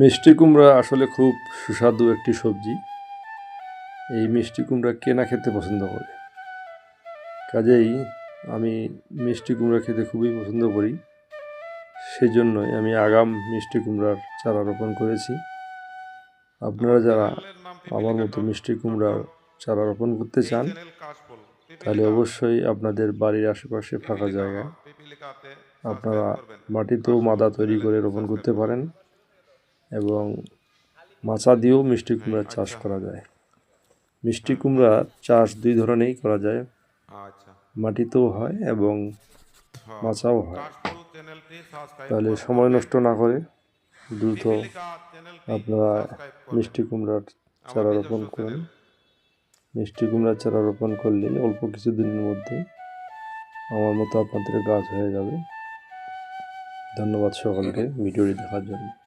মিষ্টি কুমড়া আসলে খুব সুস্বাদু একটি সবজি। এই মিষ্টি কুমড়া কে না খেতে পছন্দ করে? কাজেই আমি মিষ্টি কুমড়া খেতে খুবই পছন্দ করি। সেই জন্যই আমি আগাম মিষ্টি কুমড়ার চারা রোপণ করেছি। আপনারা যারা আমার মতো মিষ্টি কুমড়ার চারা রোপণ করতে চান, তাহলে অবশ্যই আপনাদের বাড়ির আশেপাশে ফাঁকা জায়গা আপনারা মাটিতেও মাদা তৈরি করে রোপণ করতে পারেন। এবং মাচা দিয়েও মিষ্টি কুমড়ার চাষ করা যায়। মিষ্টি কুমড়ার চাষ দুই ধরনেরই করা যায়। আচ্ছা। মাটিতেও হয় এবং মাচাও হয়। চ্যানেলটি সাবস্ক্রাইব তাহলে সময় নষ্ট না করে দ্রুত আপনারা মিষ্টি কুমড়ার চারা রোপণ করুন। মিষ্টি কুমড়ার চারা রোপণ করলে অল্প কিছুদিনের মধ্যে আমার মতো আপনাদের গাছ হয়ে যাবে। ধন্যবাদ সকলকে ভিডিওটি দেখার জন্য।